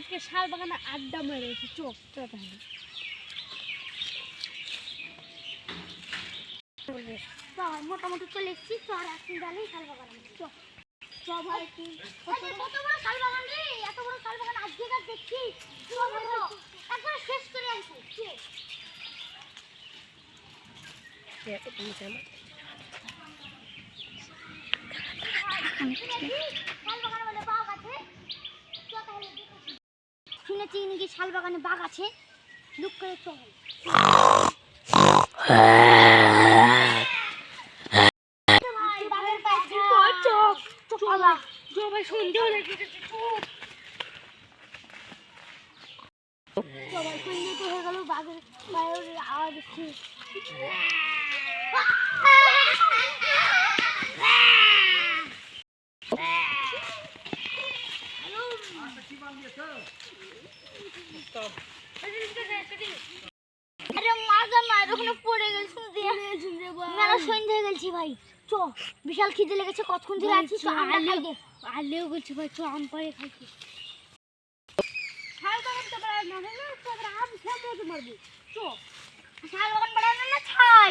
আজকে শাল বাগানে আড্ডা মেরেছি চোখ তো তাহলে মোটামুটি চলে এসেছি। চর একদিন গেলেই শাল বাগান চ চ ভাই কি কত বড় শাল বাগান রে? এত বড় শাল বাগান আজকে কাজ দেখছি? একবার শেষ করে আসি শুনেছি নাকি শাল বাগানে বাঘ আছে? লুক করে চল। ভাই বাঘের কাছে চোখ চলা জবাই সন্ধ্যা হয়ে গেছে চোখ সবাই সন্ধ্যে তো হয়ে গেল বাঘের পায়ের আওয়াজ হচ্ছে আরে মাজা ওখানে পড়ে গেল শুনতে মেলা সন্ধ্যে গেছি ভাই চ বিশাল খিদে লেগেছে কতক্ষণ ধরে ভাই, আছি চ, তো আমরা আলেও- আলেও বলছি ভাই চো আম পারে খাইছি না না না শাল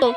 Tưởng!